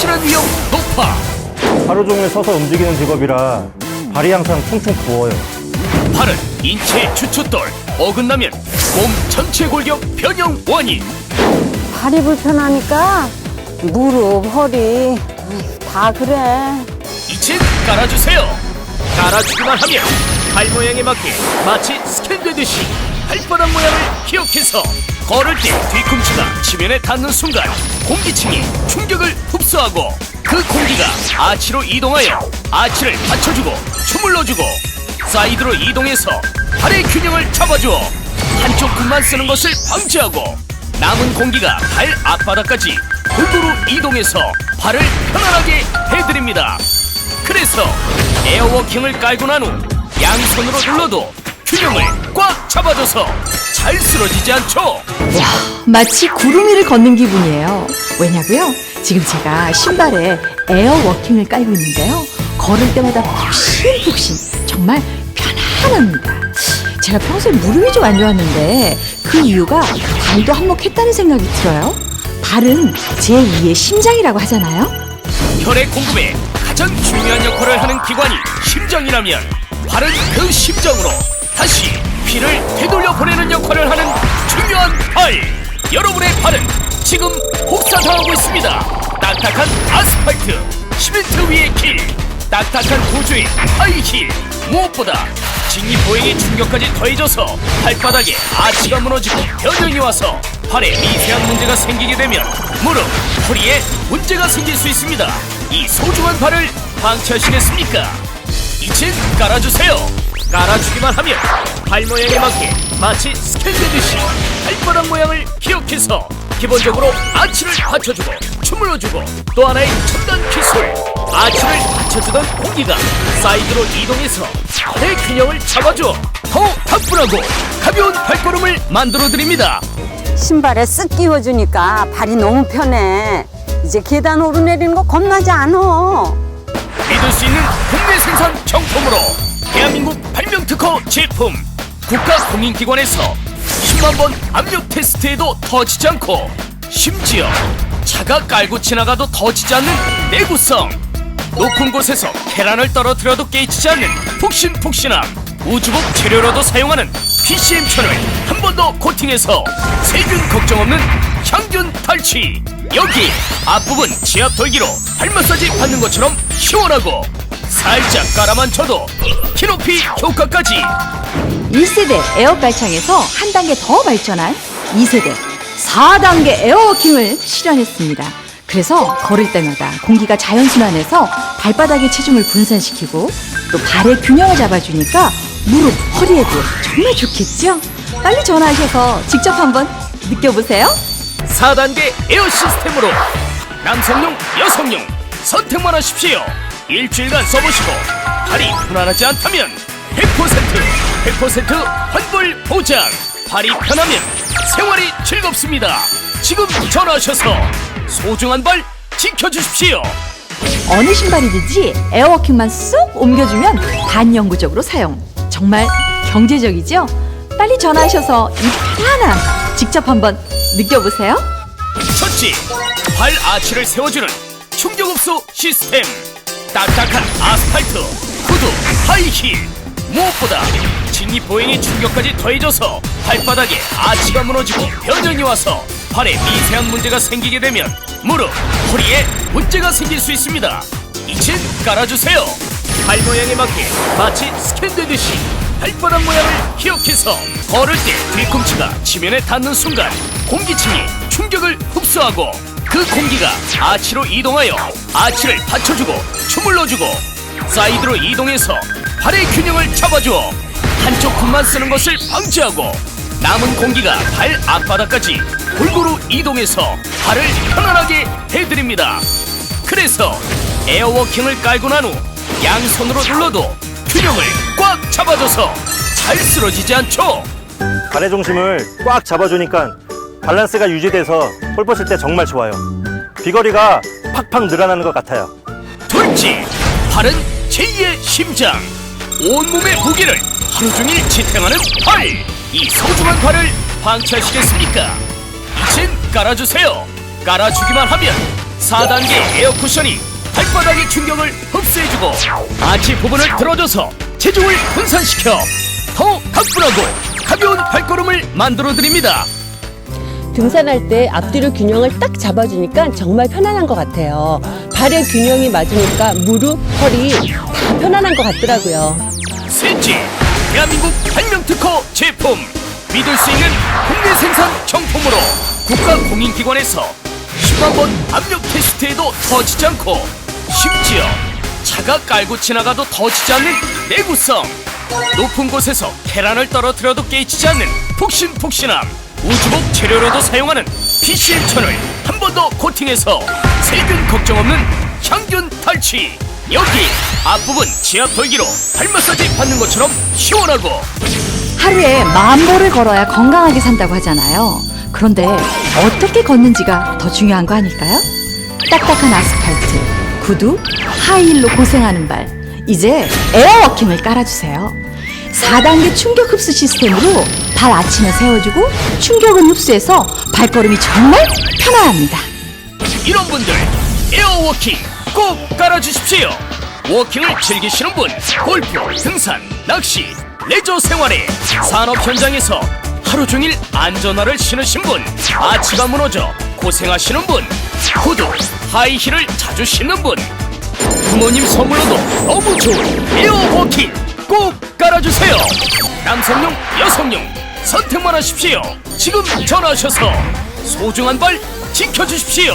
다치는 위험 높아. 하루 종일 서서 움직이는 직업이라 발이 항상 퉁퉁 부어요. 팔은 인체의 주춧돌. 어긋나면 몸 전체 골격 변형 원인. 발이 불편하니까 무릎, 허리 다 그래. 이젠 깔아주세요. 깔아주기만 하면 발 모양에 맞게 마치 스캔되듯이 발바닥 모양을 기억해서 걸을 때 뒤꿈치가 지면에 닿는 순간 공기층이 충격을 흡수하고 그 공기가 아치로 이동하여 아치를 받쳐주고 주물러주고 사이드로 이동해서 발의 균형을 잡아주어 한쪽 굽만 쓰는 것을 방지하고 남은 공기가 발 앞바닥까지 골고루 이동해서 발을 편안하게 해드립니다. 그래서 에어워킹을 깔고 난 후 양손으로 눌러도 균형을 꽉 잡아줘서 잘 쓰러지지 않죠. 마치 구름 위를 걷는 기분이에요. 왜냐고요? 지금 제가 신발에 에어워킹을 깔고 있는데요. 걸을 때마다 푹신푹신 정말 편안합니다. 제가 평소에 무릎이 좀 안 좋았는데 그 이유가 발도 한몫했다는 생각이 들어요. 발은 제2의 심장이라고 하잖아요. 혈액 공급에 가장 중요한 역할을 하는 기관이 심장이라면 발은 그 심장으로 다시 피를 되돌려 보내는 역할을 하는 중요한 발. 여러분의 발은 지금 혹사당하고 있습니다. 딱딱한 아스팔트, 시멘트 위의 길, 딱딱한 구조의 하이힐, 무엇보다 직립보행의 충격까지 더해져서 발바닥에 아치가 무너지고 변형이 와서 발에 미세한 문제가 생기게 되면 무릎, 허리에 문제가 생길 수 있습니다. 이 소중한 발을 방치하시겠습니까? 이젠 깔아주세요. 깔아주기만 하면 발 모양에 맞게 마치 스캔되듯이 발바닥 모양을 기억해서 기본적으로 아치를 받쳐주고 주물러주고 또 하나의 첨단 기술 아치를 받쳐주던 공기가 사이드로 이동해서 발의 균형을 잡아줘 더 가뿐하고 가벼운 발걸음을 만들어드립니다. 신발에 쓱 끼워주니까 발이 너무 편해. 이제 계단 오르내리는 거 겁나지 않아. 믿을 수 있는 국내 생산 제품. 국가공인기관에서 10만 번 압력 테스트에도 터지지 않고 심지어 차가 깔고 지나가도 터지지 않는 내구성. 높은 곳에서 계란을 떨어뜨려도 깨지지 않는 푹신푹신함 우주복 재료로도 사용하는 PCM천을 한 번 더 코팅해서 세균 걱정 없는 향균 탈취. 여기 앞부분 지압 돌기로 발 마사지 받는 것처럼 시원하고 살짝 깔아만 쳐도 키높이 효과까지 1세대 에어 깔창에서 한 단계 더 발전한 2세대 4단계 에어워킹을 실현했습니다. 그래서 걸을 때마다 공기가 자연순환해서 발바닥의 체중을 분산시키고 또 발의 균형을 잡아주니까 무릎, 허리에도 정말 좋겠죠? 빨리 전화하셔서 직접 한번 느껴보세요. 4단계 에어 시스템으로 남성용, 여성용 선택만 하십시오. 일주일간 써보시고 발이 편안하지 않다면 100% 100% 환불 보장. 발이 편하면 생활이 즐겁습니다. 지금 전화하셔서 소중한 발 지켜주십시오. 어느 신발이든지 에어워킹만 쏙 옮겨주면 반영구적으로 사용. 정말 경제적이죠? 빨리 전화하셔서 이 편안함 직접 한번 느껴보세요. 첫째, 발 아치를 세워주는 충격흡수 시스템. 딱딱한 아스팔트, 구두, 하이힐. 무엇보다 직립보행의 충격까지 더해져서 발바닥에 아치가 무너지고 변형이 와서 발에 미세한 문제가 생기게 되면 무릎, 허리에 문제가 생길 수 있습니다. 이젠 깔아주세요. 발 모양에 맞게 마치 스캔되듯이 발바닥 모양을 기억해서 걸을 때 뒤꿈치가 지면에 닿는 순간 공기층이 충격을 흡수하고 그 공기가 아치로 이동하여 아치를 받쳐주고 주물러 주고 사이드로 이동해서 발의 균형을 잡아주어 한쪽 굽만 쓰는 것을 방지하고 남은 공기가 발 앞바닥까지 골고루 이동해서 발을 편안하게 해드립니다. 그래서 에어워킹을 깔고 난 후 양손으로 눌러도 균형을 꽉 잡아줘서 잘 쓰러지지 않죠. 발의 중심을 꽉 잡아주니까 밸런스가 유지돼서 볼 뻗을 때 정말 좋아요. 비거리가 팍팍 늘어나는 것 같아요. 둘째, 발은 제2의 심장. 온몸의 무게를 하루 종일 지탱하는 발. 이 소중한 발을 방치하시겠습니까? 이젠 깔아주세요. 깔아주기만 하면 4단계 에어 쿠션이 발바닥의 충격을 흡수해주고 아치 부분을 들어줘서 체중을 분산시켜 더 가뿐하고 가벼운 발걸음을 만들어드립니다. 등산할 때 앞뒤로 균형을 딱 잡아주니까 정말 편안한 것 같아요. 발의 균형이 맞으니까 무릎, 허리 다 편안한 것 같더라고요. 셋째, 대한민국 발명 특허 제품 믿을 수 있는 국내 생산 정품으로 국가 공인기관에서 10만 번 압력 테스트에도 터지지 않고 심지어 차가 깔고 지나가도 터지지 않는 내구성 높은 곳에서 계란을 떨어뜨려도 깨지지 않는 푹신푹신함 우주복 재료로도 사용하는 PCM 천을 한 번 더 코팅해서 세균 걱정 없는 향균 탈취 여기 앞부분 지압 돌기로 발 마사지 받는 것처럼 시원하고 하루에 만 보를 걸어야 건강하게 산다고 하잖아요. 그런데 어떻게 걷는지가 더 중요한 거 아닐까요? 딱딱한 아스팔트, 구두, 하이힐로 고생하는 발. 이제 에어워킹을 깔아주세요. 4단계 충격 흡수 시스템으로 발 아치는 세워주고 충격은 흡수해서 발걸음이 정말 편안합니다. 이런 분들 에어워킹 꼭 깔아주십시오 워킹을 즐기시는 분 골프, 등산, 낚시, 레저 생활에 산업 현장에서 하루 종일 안전화를 신으신 분 아치가 무너져 고생하시는 분 구두, 하이힐을 자주 신는 분 부모님 선물로도 너무 좋은 에어워킹 꼭 깔아주세요. 남성용, 여성용 선택만 하십시오. 지금 전화하셔서 소중한 발 지켜주십시오